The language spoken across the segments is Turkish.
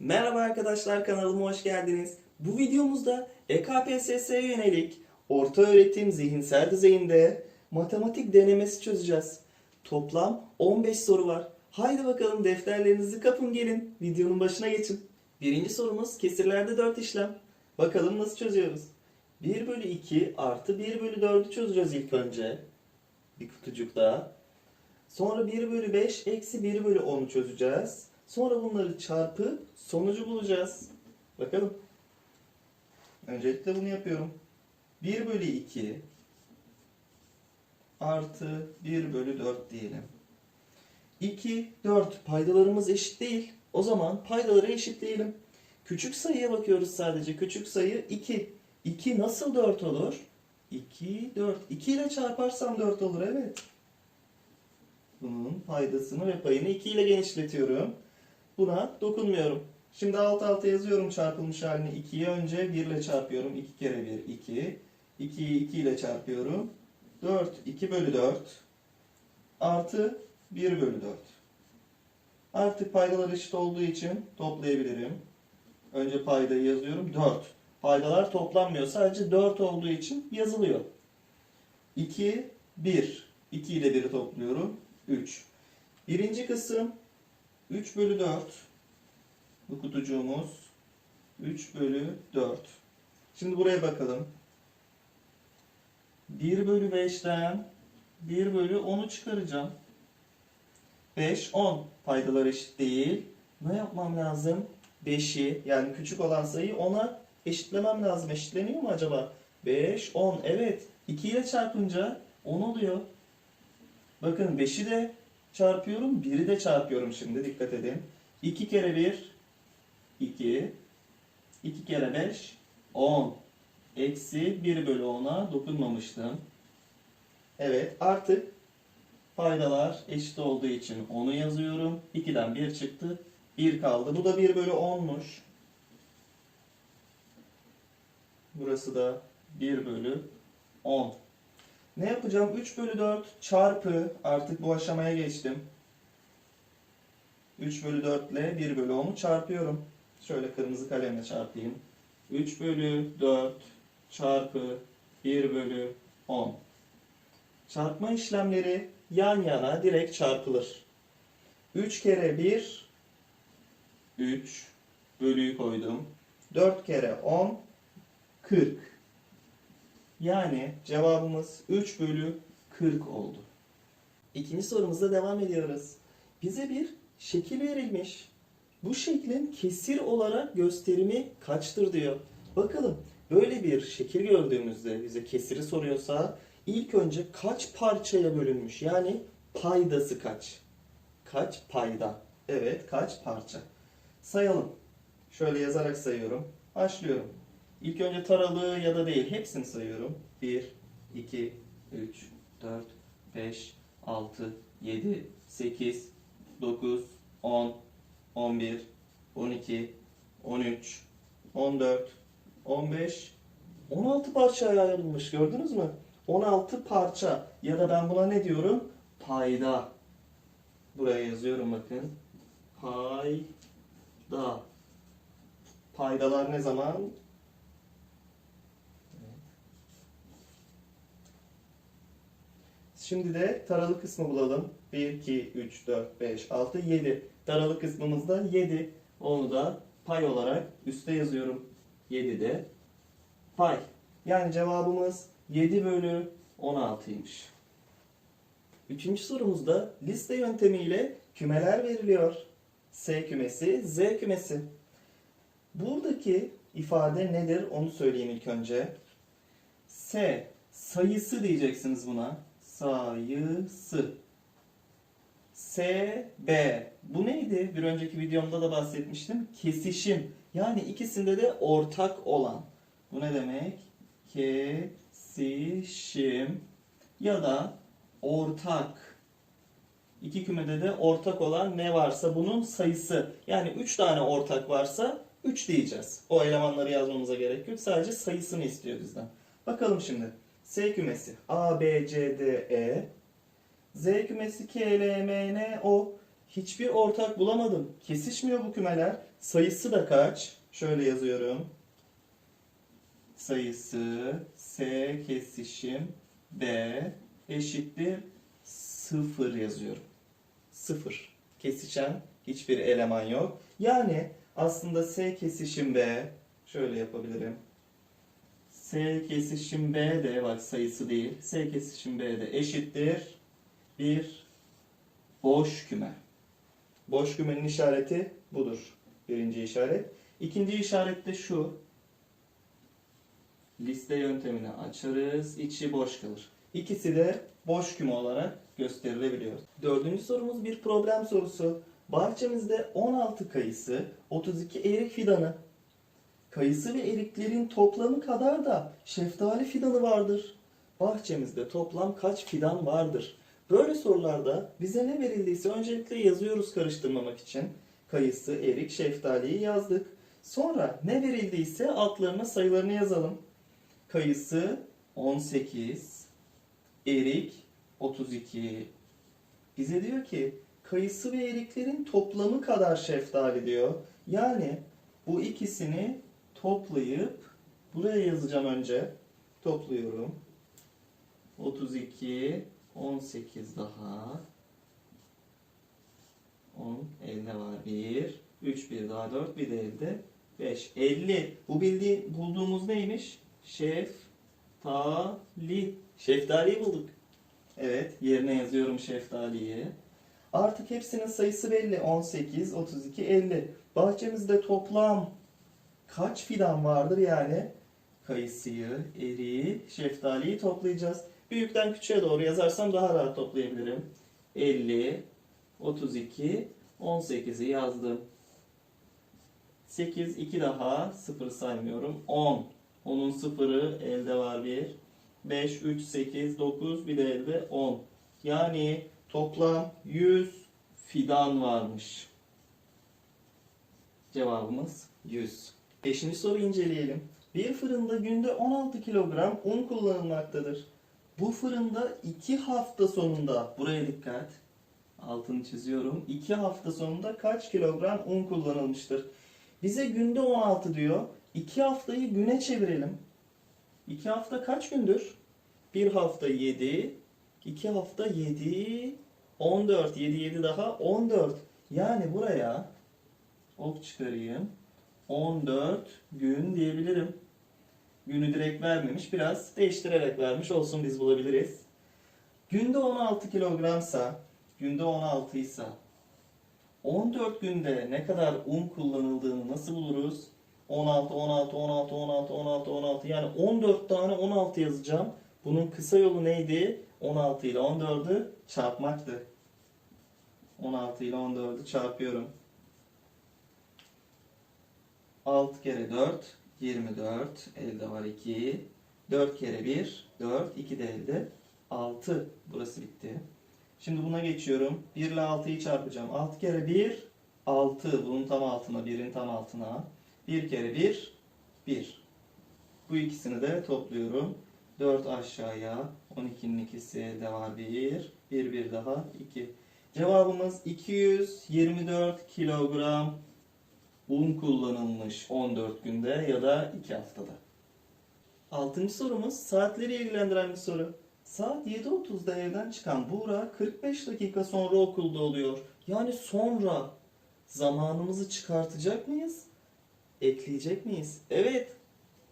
Merhaba arkadaşlar kanalıma hoş geldiniz. Bu videomuzda EKPSS'ye yönelik orta öğretim zihinsel düzeyinde matematik denemesi çözeceğiz. Toplam 15 soru var. Haydi bakalım defterlerinizi kapın gelin. Videonun başına geçin. Birinci sorumuz kesirlerde 4 işlem. Bakalım nasıl çözüyoruz. 1 bölü 2 artı 1 bölü 4'ü çözeceğiz ilk önce. Bir kutucuk daha. Sonra 1 bölü 5 eksi 1 bölü 10'u çözeceğiz. Sonra bunları çarpıp sonucu bulacağız. Bakalım. Öncelikle bunu yapıyorum. 1 bölü 2 artı 1 bölü 4 diyelim. 2, 4 paydalarımız eşit değil. O zaman paydaları eşitleyelim. Küçük sayıya bakıyoruz sadece. Küçük sayı 2. 2 nasıl 4 olur? 2, 4. 2 ile çarparsam 4 olur evet. Bunun paydasını ve payını 2 ile genişletiyorum. Buna dokunmuyorum. Şimdi alt alta yazıyorum çarpılmış halini 2'ye önce 1 ile çarpıyorum. 2 kere 1 2. 2'yi 2 ile çarpıyorum. 4 2 bölü 4 artı 1 bölü 4. Artık paydalar eşit olduğu için toplayabilirim. Önce paydayı yazıyorum 4. Paydalar toplanmıyor. Sadece 4 olduğu için yazılıyor. 2 1. 2 ile 1'i topluyorum. 3. Birinci kısım 3 bölü 4. Bu kutucuğumuz 3 bölü 4. Şimdi buraya bakalım. 1 bölü 5'ten 1 bölü 10'u çıkaracağım. 5, 10. Paydalar eşit değil. Ne yapmam lazım? 5'i yani küçük olan sayıyı 10'a eşitlemem lazım. Eşitleniyor mu acaba? 5, 10. Evet. 2 ile çarpınca 10 oluyor. Bakın 5'i de çarpıyorum, 1'i de çarpıyorum şimdi dikkat edin. 2 kere 1 2 2 kere 5 10 Eksi 1 bölü 10'a dokunmamıştım. Evet artık paydalar eşit olduğu için 10'u yazıyorum. 2'den 1 çıktı. 1 kaldı. Bu da 1 bölü 10'muş. Burası da 1 bölü 10. Ne yapacağım? 3 bölü 4 çarpı artık bu aşamaya geçtim. 3 bölü 4 ile 1 bölü 10'u çarpıyorum. Şöyle kırmızı kalemle çarpayım. 3 bölü 4 çarpı 1 bölü 10. Çarpma işlemleri yan yana direkt çarpılır. 3 kere 1 3 bölüyü koydum. 4 kere 10 40. Yani cevabımız 3 bölü 40 oldu. İkinci sorumuzda devam ediyoruz. Bize bir şekil verilmiş. Bu şeklin kesir olarak gösterimi kaçtır diyor. Bakalım böyle bir şekil gördüğümüzde bize kesiri soruyorsa ilk önce kaç parçaya bölünmüş? Yani paydası kaç? Kaç payda? Evet kaç parça? Sayalım. Şöyle yazarak sayıyorum. Başlıyorum. İlk önce taralı ya da değil hepsini sayıyorum. 1, 2, 3, 4, 5, 6, 7, 8, 9, 10, 11, 12, 13, 14, 15, 16 parçaya ayrılmış gördünüz mü? 16 parça ya da ben buna ne diyorum? Payda. Buraya yazıyorum bakın. Payda. Paydalar ne zaman? Şimdi de taralı kısmı bulalım. 1, 2, 3, 4, 5, 6, 7. Taralı kısmımızda 7. Onu da pay olarak üste yazıyorum. 7 de pay. Yani cevabımız 7 bölü 16'ymış. Üçüncü sorumuzda liste yöntemiyle kümeler veriliyor. S kümesi, Z kümesi. Buradaki ifade nedir onu söyleyeyim ilk önce. S sayısı diyeceksiniz buna. Sayısı. S, B. Bu neydi? Bir önceki videomda da bahsetmiştim. Kesişim. Yani ikisinde de ortak olan. Bu ne demek? Kesişim ya da ortak. İki kümede de ortak olan ne varsa bunun sayısı. Yani 3 tane ortak varsa 3 diyeceğiz. O elemanları yazmamıza gerek yok. Sadece sayısını istiyor bizden. Bakalım şimdi. S kümesi A, B, C, D, E. Z kümesi K, L, M, N, O. Hiçbir ortak bulamadım. Kesişmiyor bu kümeler. Sayısı da kaç? Şöyle yazıyorum. Sayısı S kesişim B eşittir 0 yazıyorum. 0. Kesişen hiçbir eleman yok. Yani aslında S kesişim B şöyle yapabilirim. S kesişim B de bak sayısı değil. S kesişim B de eşittir bir boş küme. Boş kümenin işareti budur. Birinci işaret. İkinci işaret de şu. Liste yöntemini açarız. içi boş kalır. İkisi de boş küme olarak gösterilebiliyor. Dördüncü sorumuz bir problem sorusu. Bahçemizde 16 kayısı, 32 erik fidanı, kayısı ve eriklerin toplamı kadar da şeftali fidanı vardır. Bahçemizde toplam kaç fidan vardır? Böyle sorularda bize ne verildiyse öncelikle yazıyoruz karıştırmamak için. Kayısı, erik, şeftaliyi yazdık. Sonra ne verildiyse altlarına sayılarını yazalım. Kayısı 18, erik 32. Bize diyor ki kayısı ve eriklerin toplamı kadar şeftali diyor. Yani bu ikisini toplayıp buraya yazacağım önce. Topluyorum. 32, 18 daha. 10, elde var 1. 3, 1 daha 4, bir de elde 5. 50. Bu bildiği, bulduğumuz neymiş? Şeftali. Şeftaliyi bulduk. Evet, yerine yazıyorum şeftaliyi. Artık hepsinin sayısı belli. 18, 32, 50. Bahçemizde toplam kaç fidan vardır yani? Kayısıyı, eriği, şeftaliyi toplayacağız. Büyükten küçüğe doğru yazarsam daha rahat toplayabilirim. 50, 32, 18'i yazdım. 8, 2 daha, 0 saymıyorum. 10. Onun sıfırı elde var 1. 5, 3, 8, 9, bir de elde 10. Yani toplam 100 fidan varmış. Cevabımız 100. Beşinci soruyu inceleyelim. Bir fırında günde 16 kilogram un kullanılmaktadır. Bu fırında 2 hafta sonunda, buraya dikkat, altını çiziyorum. 2 hafta sonunda kaç kilogram un kullanılmıştır? Bize günde 16 diyor. 2 haftayı güne çevirelim. 2 hafta kaç gündür? 1 hafta 7, 2 hafta 7, 14, 7 7 daha 14. Yani buraya ok çıkarayım. 14 gün diyebilirim. Günü direkt vermemiş. Biraz değiştirerek vermiş olsun biz bulabiliriz. Günde 16 kilogramsa, günde 16 ise 14 günde ne kadar un kullanıldığını nasıl buluruz? 16, 16, 16, 16, 16, 16 yani 14 tane 16 yazacağım. Bunun kısa yolu neydi? 16 ile 14'ü çarpmaktı. 16 ile 14'ü çarpıyorum. 6 kere 4, 24. Elde var 2. 4 kere 1, 4. 2 de elde. 6. Burası bitti. Şimdi buna geçiyorum. 1 ile 6'yı çarpacağım. 6 kere 1, 6. Bunun tam altına, 1'in tam altına. 1 kere 1, 1. Bu ikisini de topluyorum. 4 aşağıya. 12'nin ikisi elde var 1. 1 bir daha 2. Cevabımız 224 kilogram un kullanılmış 14 günde ya da 2 haftada. Altıncı sorumuz saatleri ilgilendiren bir soru. Saat 7.30'da evden çıkan Buğra 45 dakika sonra okulda oluyor. Yani sonra zamanımızı çıkartacak mıyız? Ekleyecek miyiz? Evet.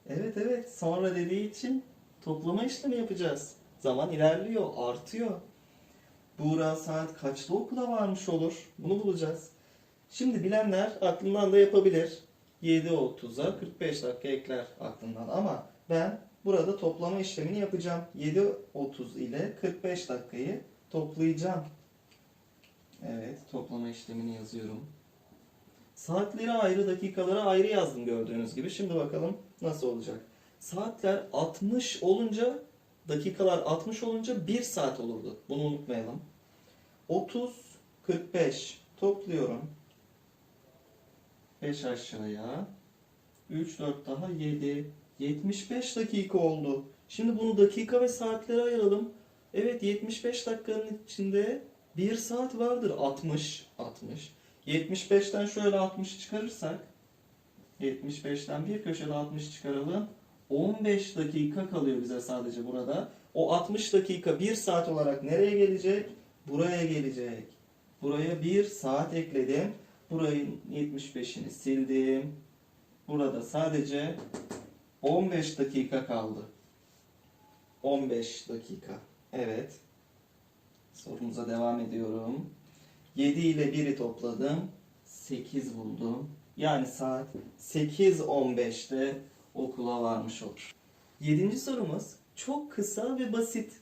Evet evet. Sonra dediği için toplama işlemi yapacağız. Zaman ilerliyor, artıyor. Buğra saat kaçta okula varmış olur? Bunu bulacağız. Şimdi bilenler aklından da yapabilir. 7.30'a 45 dakika ekler aklından ama ben burada toplama işlemini yapacağım. 7.30 ile 45 dakikayı toplayacağım. Evet, toplama işlemini yazıyorum. Saatleri ayrı, dakikaları ayrı yazdım gördüğünüz gibi. Şimdi bakalım nasıl olacak. Saatler 60 olunca, dakikalar 60 olunca 1 saat olurdu. Bunu unutmayalım. 30, 45 topluyorum. 5 aşağıya. 3, 4 daha 7. 75 dakika oldu. Şimdi bunu dakika ve saatlere ayıralım. Evet 75 dakikanın içinde 1 saat vardır. 60. 60. 75'ten şöyle 60 çıkarırsak 75'ten bir köşede 60 çıkaralım. 15 dakika kalıyor bize sadece burada. O 60 dakika 1 saat olarak nereye gelecek? Buraya gelecek. Buraya 1 saat ekledim. Burayın 75'ini sildim. Burada sadece 15 dakika kaldı. 15 dakika. Evet. Sorumuza devam ediyorum. 7 ile 1'i topladım. 8 buldum. Yani saat 8.15'te okula varmış olur. Yedinci sorumuz çok kısa ve basit.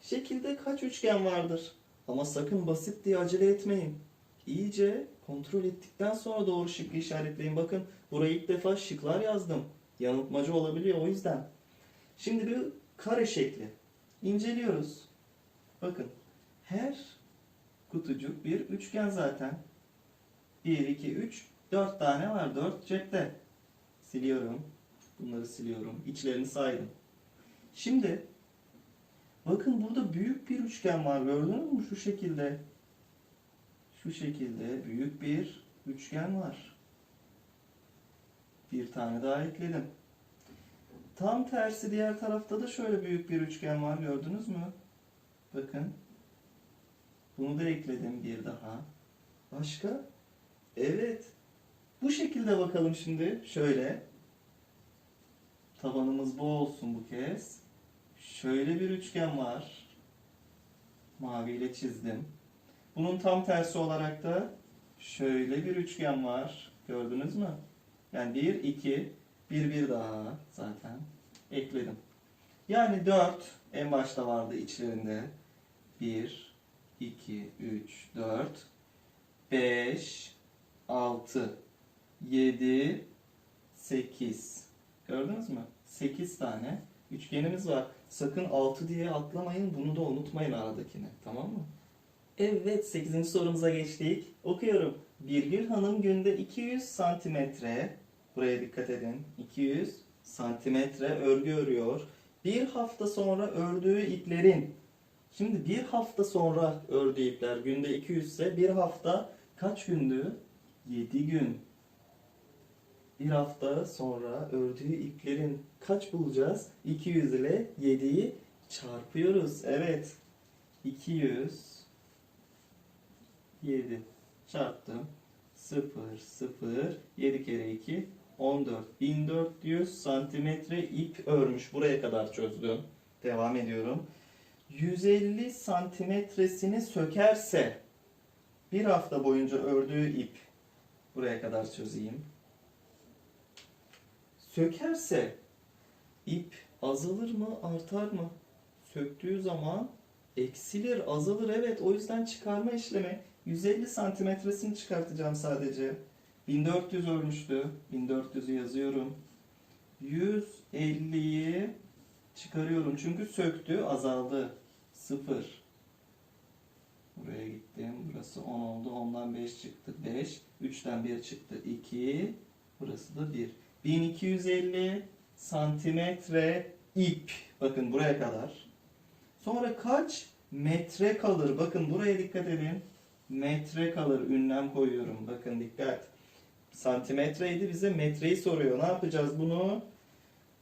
Şekilde kaç üçgen vardır? Ama sakın basit diye acele etmeyin. İyice kontrol ettikten sonra doğru şıkkı işaretleyin. Bakın buraya ilk defa şıklar yazdım. Yanıltmacı olabiliyor o yüzden. Şimdi bir kare şekli. İnceliyoruz. Bakın her kutucuk bir üçgen zaten. 1, 2, 3, 4 tane var. 4 cepte. Siliyorum. Bunları siliyorum. İçlerini saydım. Şimdi bakın burada büyük bir üçgen var. Gördünüz mü? Şu şekilde. Şu şekilde büyük bir üçgen var. Bir tane daha ekledim. Tam tersi diğer tarafta da şöyle büyük bir üçgen var. Gördünüz mü? Bakın. Bunu da ekledim bir daha. Başka? Evet. Bu şekilde bakalım şimdi. Şöyle. Tabanımız bu olsun bu kez. Şöyle bir üçgen var. Maviyle çizdim. Bunun tam tersi olarak da şöyle bir üçgen var. Gördünüz mü? Yani 1, 2, 1, 1 daha zaten ekledim. Yani 4 en başta vardı içlerinde. 1, 2, 3, 4, 5, 6, 7, 8. Gördünüz mü? 8 tane üçgenimiz var. Sakın 6 diye atlamayın. Bunu da unutmayın aradakini. Tamam mı? Evet 8. sorumuza geçtik. Okuyorum. Birgül Hanım günde 200 santimetre buraya dikkat edin. 200 santimetre örgü örüyor. Bir hafta sonra ördüğü iplerin Şimdi bir hafta sonra ördüğü ipler günde 200 ise bir hafta kaç gündü? 7 gün. Bir hafta sonra ördüğü iplerin kaç bulacağız? 200 ile 7'yi çarpıyoruz. Evet. 200 7 çarptım. 0 0 7 kere 2 14 1400 santimetre ip örmüş. Buraya kadar çözdüm. Devam ediyorum. 150 santimetresini sökerse bir hafta boyunca ördüğü ip buraya kadar çözeyim. Sökerse ip azalır mı artar mı? Söktüğü zaman eksilir azalır evet o yüzden çıkarma işlemi 150 santimetresini çıkartacağım sadece. 1400 örmüştü. 1400'ü yazıyorum. 150'yi çıkarıyorum çünkü söktü azaldı. 0 Buraya gittim. Burası 10 oldu. 10'dan 5 çıktı. 5. 3'ten 1 çıktı. 2. Burası da 1. 1250 santimetre ip. Bakın buraya kadar. Sonra kaç metre kalır? Bakın buraya dikkat edin. Metre kalır. Ünlem koyuyorum. Bakın dikkat. Santimetreydi bize metreyi soruyor. Ne yapacağız bunu?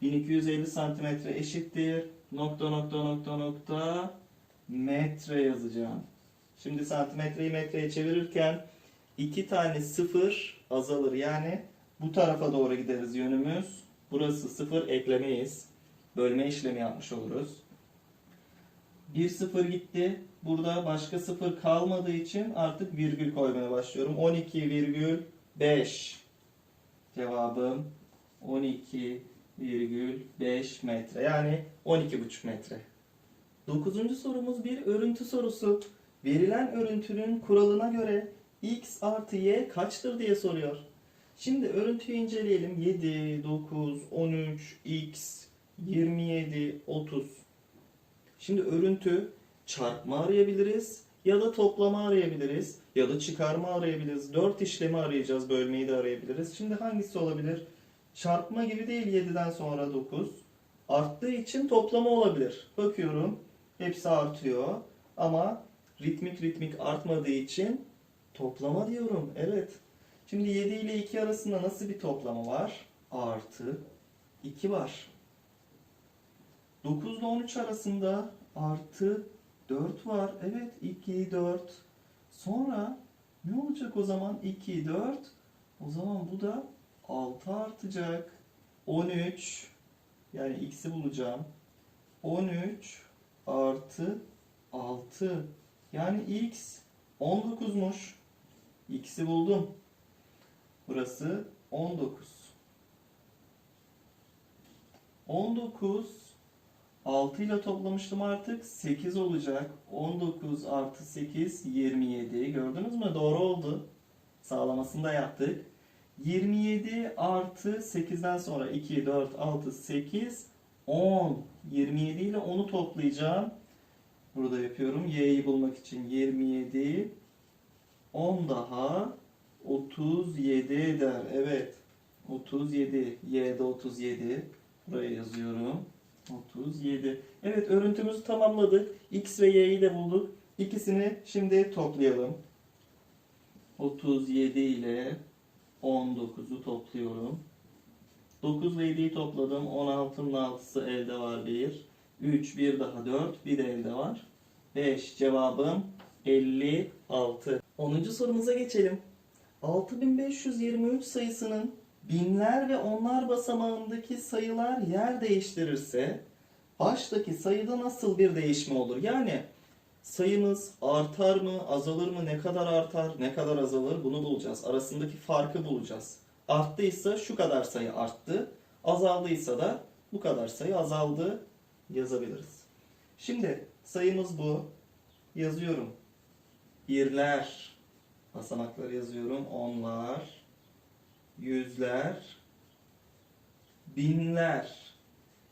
1250 santimetre eşittir. Nokta nokta nokta nokta metre yazacağım. Şimdi santimetreyi metreye çevirirken iki tane sıfır azalır. Yani bu tarafa doğru gideriz yönümüz. Burası sıfır eklemeyiz. Bölme işlemi yapmış oluruz. Bir sıfır gitti. Burada başka sıfır kalmadığı için artık virgül koymaya başlıyorum. 12,5 Cevabım 12,5 metre. Yani 12,5 metre. Dokuzuncu sorumuz bir örüntü sorusu. Verilen örüntünün kuralına göre x artı y kaçtır diye soruyor. Şimdi örüntüyü inceleyelim. 7, 9, 13, x, 27, 30. Şimdi örüntü çarpma arayabiliriz ya da toplama arayabiliriz ya da çıkarma arayabiliriz. 4 işlemi arayacağız, bölmeyi de arayabiliriz. Şimdi hangisi olabilir? Çarpma gibi değil 7'den sonra 9. Arttığı için toplama olabilir. Bakıyorum. Hepsi artıyor. Ama ritmik ritmik artmadığı için Toplama diyorum. Evet. Şimdi 7 ile 2 arasında nasıl bir toplama var? Artı 2 var. 9 ile 13 arasında artı 4 var. Evet 2, 4. Sonra ne olacak o zaman? 2, 4. O zaman bu da 6 artacak. 13 yani x'i bulacağım. 13 artı 6 yani x 19'muş. X'i buldum. Burası 19. 19 6 ile toplamıştım artık 8 olacak. 19 artı 8 27. Gördünüz mü? Doğru oldu. Sağlamasını da yaptık. 27 artı 8'den sonra 2, 4, 6, 8, 10. 27 ile 10'u toplayacağım. Burada yapıyorum. Y'yi bulmak için 27, 10 daha 37 eder. Evet. 37. Y'de 37. Buraya yazıyorum. 37. Evet örüntümüzü tamamladık. X ve Y'yi de bulduk. İkisini şimdi toplayalım. 37 ile 19'u topluyorum. 9 ile 7'yi topladım. 16'nın 6'sı elde var 1. 3, 1 daha 4. Bir de elde var. 5. Cevabım 56. 10. sorumuza geçelim. 6523 sayısının binler ve onlar basamağındaki sayılar yer değiştirirse baştaki sayıda nasıl bir değişme olur? Yani sayımız artar mı, azalır mı, ne kadar artar, ne kadar azalır bunu bulacağız. Arasındaki farkı bulacağız. Arttıysa şu kadar sayı arttı, azaldıysa da bu kadar sayı azaldı yazabiliriz. Şimdi sayımız bu. Yazıyorum. Birler, basamakları yazıyorum. Onlar, yüzler, binler.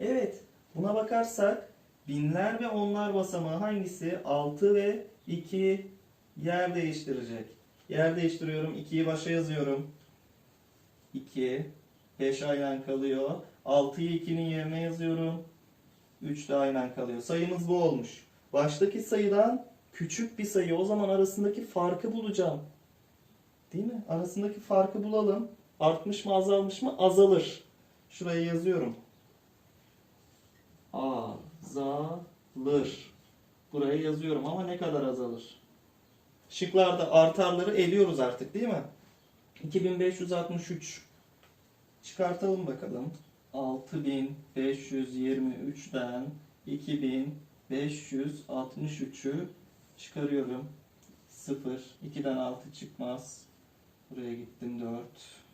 Evet, buna bakarsak binler ve onlar basamağı hangisi? 6 ve 2 yer değiştirecek. Yer değiştiriyorum. 2'yi başa yazıyorum. 2, 5 aynen kalıyor. 6'yı 2'nin yerine yazıyorum. 3 de aynen kalıyor. Sayımız bu olmuş. Baştaki sayıdan küçük bir sayı. O zaman arasındaki farkı bulacağım. Değil mi? Arasındaki farkı bulalım. Artmış mı azalmış mı? Azalır. Şuraya yazıyorum. Azalır. Buraya yazıyorum ama ne kadar azalır? Şıklarda artarları eliyoruz artık değil mi? 2563 çıkartalım bakalım. 6523'den 2563'ü çıkarıyorum. 0. 2'den 6 çıkmaz. Buraya gittim 4.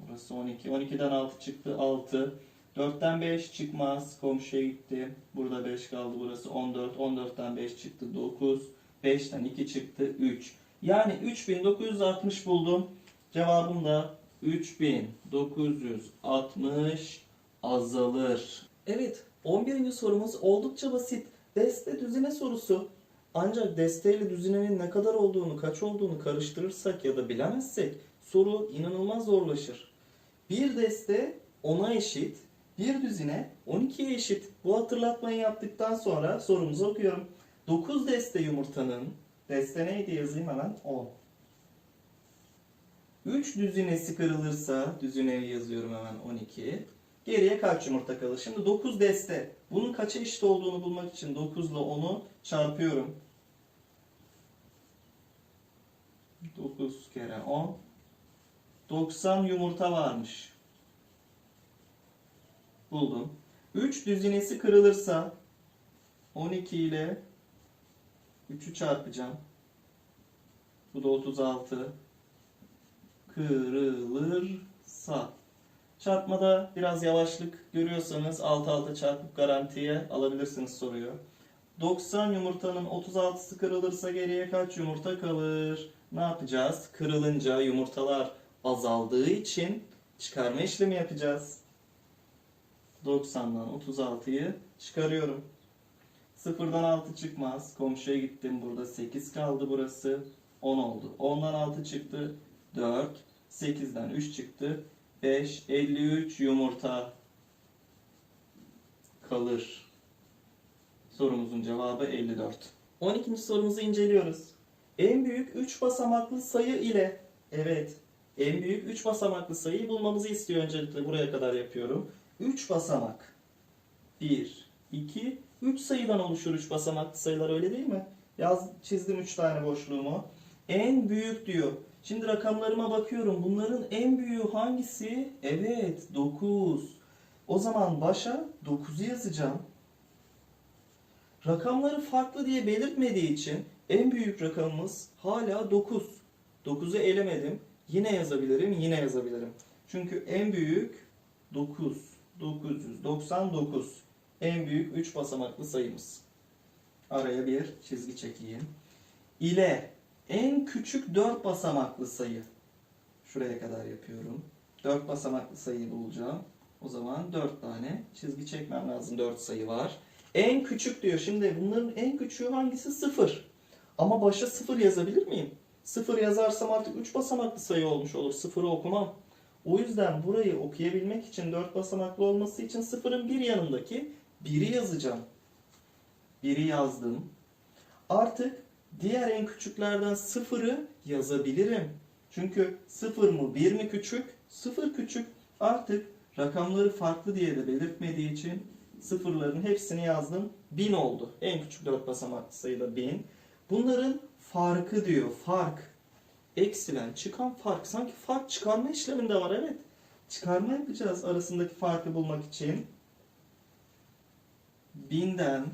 Burası 12. 12'den 6 çıktı 6. 4'ten 5 çıkmaz. Komşuya gitti. Burada 5 kaldı. Burası 14. 14'ten 5 çıktı 9. 5'ten 2 çıktı 3. Yani 3960 buldum. Cevabım da 3960 azalır. Evet 11. sorumuz oldukça basit. Deste düzine sorusu. Ancak deste ile düzinenin ne kadar olduğunu, kaç olduğunu karıştırırsak ya da bilemezsek soru inanılmaz zorlaşır. Bir deste 10'a eşit, bir düzine 12'ye eşit. Bu hatırlatmayı yaptıktan sonra sorumuzu okuyorum. 9 deste yumurtanın, deste neydi yazayım hemen 10. 3 düzinesi kırılırsa, düzineyi yazıyorum hemen 12. Geriye kaç yumurta kalır? Şimdi 9 deste. Bunun kaça eşit olduğunu bulmak için 9 ile 10'u çarpıyorum. 9 kere 10. 90 yumurta varmış. Buldum. 3 düzinesi kırılırsa 12 ile 3'ü çarpacağım. Bu da 36. Kırılırsa. Çarpmada biraz yavaşlık görüyorsanız alt alta çarpıp garantiye alabilirsiniz soruyu. 90 yumurtanın 36'sı kırılırsa geriye kaç yumurta kalır? Ne yapacağız? Kırılınca yumurtalar azaldığı için çıkarma işlemi yapacağız. 90'dan 36'yı çıkarıyorum. Sıfırdan 6 çıkmaz. Komşuya gittim. Burada 8 kaldı burası. 10 oldu. 10'dan 6 çıktı. 4. 8'den 3 çıktı. 5. 53 yumurta kalır. Sorumuzun cevabı 54. 12. sorumuzu inceliyoruz. En büyük 3 basamaklı sayı ile Evet. En büyük 3 basamaklı sayıyı bulmamızı istiyor öncelikle. Buraya kadar yapıyorum. 3 basamak. 1, 2, 3 sayıdan oluşur 3 basamaklı sayılar öyle değil mi? Yaz, çizdim 3 tane boşluğumu. En büyük diyor. Şimdi rakamlarıma bakıyorum. Bunların en büyüğü hangisi? Evet 9. O zaman başa 9'u yazacağım. Rakamları farklı diye belirtmediği için en büyük rakamımız hala 9. 9'u elemedim. Yine yazabilirim, yine yazabilirim. Çünkü en büyük 9. 999. En büyük 3 basamaklı sayımız. Araya bir çizgi çekeyim. İle en küçük 4 basamaklı sayı. Şuraya kadar yapıyorum. 4 basamaklı sayıyı bulacağım. O zaman 4 tane çizgi çekmem lazım. 4 sayı var. En küçük diyor. Şimdi bunların en küçüğü hangisi? 0. Ama başa 0 yazabilir miyim? 0 yazarsam artık 3 basamaklı sayı olmuş olur. 0'ı okumam. O yüzden burayı okuyabilmek için 4 basamaklı olması için 0'ın bir yanındaki 1'i yazacağım. 1'i yazdım. Artık diğer en küçüklerden 0'ı yazabilirim. Çünkü 0 mı 1 mi küçük? 0 küçük. Artık rakamları farklı diye de belirtmediği için sıfırların hepsini yazdım. 1000 oldu. En küçük 4 basamaklı sayıda 1000. Bunların farkı diyor. Fark. Eksilen çıkan fark. Sanki fark çıkarma işleminde var evet. Çıkarma yapacağız arasındaki farkı bulmak için. 1000'den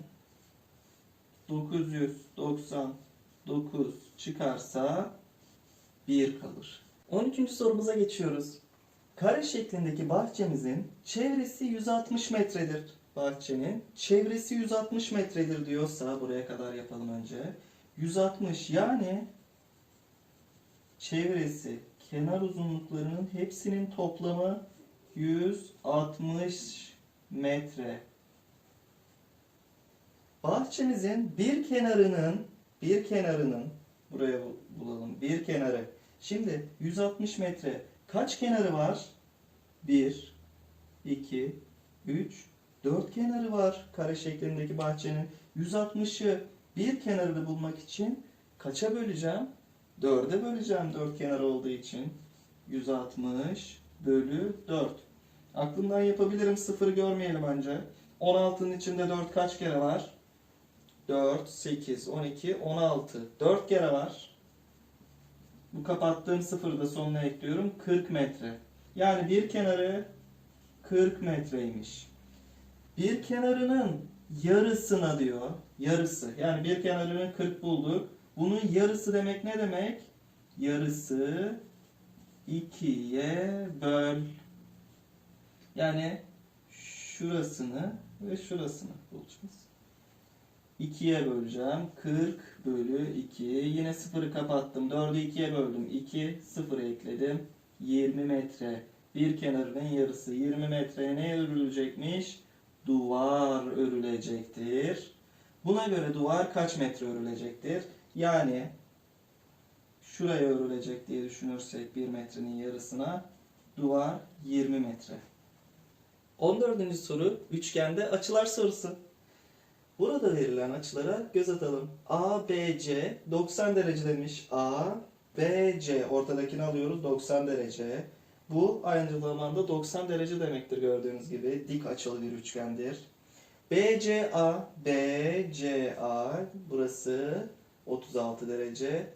999 çıkarsa 1 kalır. 13. sorumuza geçiyoruz. Kare şeklindeki bahçemizin çevresi 160 metredir. Bahçenin çevresi 160 metredir diyorsa buraya kadar yapalım önce. 160 yani çevresi kenar uzunluklarının hepsinin toplamı 160 metre. Bahçemizin bir kenarının bir kenarının buraya bu- bulalım. Bir kenarı. Şimdi 160 metre. Kaç kenarı var? 1 2 3 4 kenarı var kare şeklindeki bahçenin. 160'ı bir kenarını bulmak için kaça böleceğim? 4'e böleceğim 4 kenar olduğu için. 160 bölü 4. Aklımdan yapabilirim. Sıfır görmeyelim önce. 16'nın içinde 4 kaç kere var? 4, 8, 12, 16. 4 kere var. Bu kapattığım sıfırı da sonuna ekliyorum. 40 metre. Yani bir kenarı 40 metreymiş. Bir kenarının yarısına diyor. Yarısı. Yani bir kenarının 40 bulduk. Bunun yarısı demek ne demek? Yarısı 2'ye böl. Yani şurasını ve şurasını bulacağız. 2'ye böleceğim. 40 bölü 2. Yine sıfırı kapattım. 4'ü 2'ye böldüm. 2, 0 ekledim. 20 metre. Bir kenarının yarısı. 20 metreye ne örülecekmiş? Duvar örülecektir. Buna göre duvar kaç metre örülecektir? Yani şuraya örülecek diye düşünürsek 1 metrenin yarısına duvar 20 metre. 14. soru üçgende açılar sorusu. Burada verilen açılara göz atalım. A, B, C 90 derece demiş. A, B, C ortadakini alıyoruz 90 derece. Bu aynı zamanda 90 derece demektir gördüğünüz gibi. Dik açılı bir üçgendir. BCA, BCA burası 36 derece.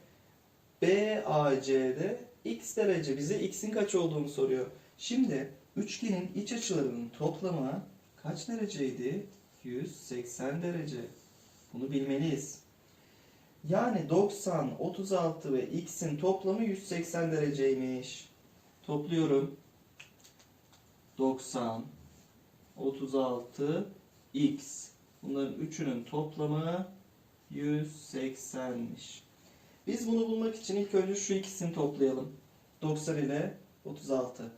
BAC'de x derece bize x'in kaç olduğunu soruyor. Şimdi üçgenin iç açılarının toplamı kaç dereceydi? 180 derece. Bunu bilmeliyiz. Yani 90, 36 ve x'in toplamı 180 dereceymiş. Topluyorum. 90, 36, x. Bunların üçünün toplamı 180'miş. Biz bunu bulmak için ilk önce şu ikisini toplayalım. 90 ile 36.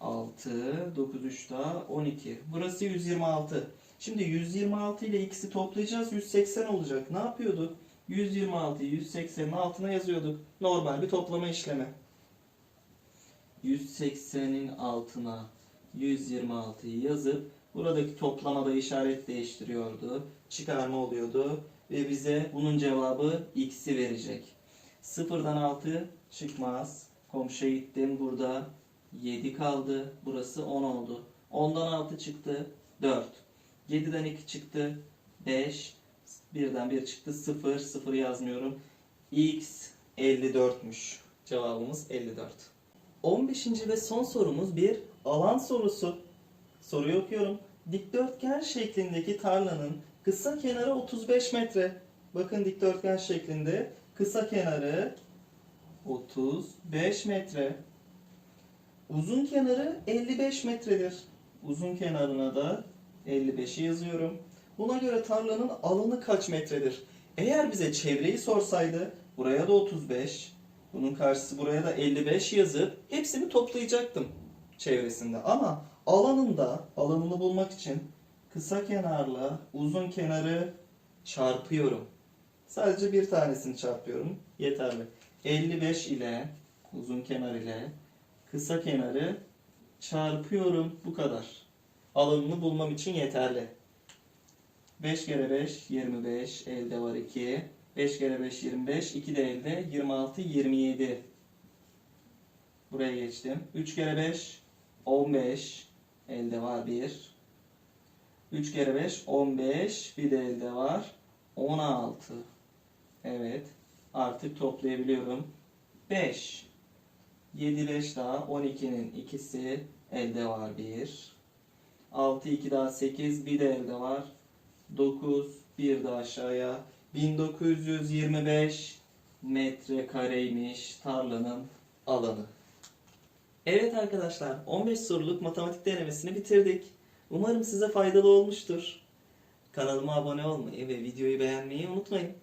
6, 9, 3 daha 12. Burası 126. Şimdi 126 ile x'i toplayacağız. 180 olacak. Ne yapıyorduk? 126'yı 180'in altına yazıyorduk. Normal bir toplama işlemi. 180'in altına 126'yı yazıp buradaki toplamada işaret değiştiriyordu. Çıkarma oluyordu. Ve bize bunun cevabı x'i verecek. 0'dan 6 çıkmaz. Komşuya gittim burada 7 kaldı. Burası 10 oldu. 10'dan 6 çıktı 4. 7'den 2 çıktı 5. Birden 1 çıktı 0. 0 yazmıyorum. X 54'müş. Cevabımız 54. 15. ve son sorumuz bir alan sorusu. Soruyu okuyorum. Dikdörtgen şeklindeki tarlanın kısa kenarı 35 metre. Bakın dikdörtgen şeklinde kısa kenarı 35 metre. Uzun kenarı 55 metredir. Uzun kenarına da 55'i yazıyorum. Buna göre tarlanın alanı kaç metredir? Eğer bize çevreyi sorsaydı buraya da 35, bunun karşısı buraya da 55 yazıp hepsini toplayacaktım çevresinde. Ama alanında alanını bulmak için kısa kenarla uzun kenarı çarpıyorum. Sadece bir tanesini çarpıyorum. Yeterli. 55 ile uzun kenar ile kısa kenarı çarpıyorum. Bu kadar. Alanını bulmam için yeterli. 5 kere 5 25 elde var 2. 5 kere 5 25 2 de elde 26 27. Buraya geçtim. 3 kere 5 15 elde var 1. 3 kere 5 15 bir de elde var 16. Evet. Artık toplayabiliyorum. 5. 7 5 daha 12'nin ikisi elde var 1. 6 2 daha 8 bir de elde var 9 bir de aşağıya 1925 metrekareymiş tarlanın alanı. Evet arkadaşlar 15 soruluk matematik denemesini bitirdik. Umarım size faydalı olmuştur. Kanalıma abone olmayı ve videoyu beğenmeyi unutmayın.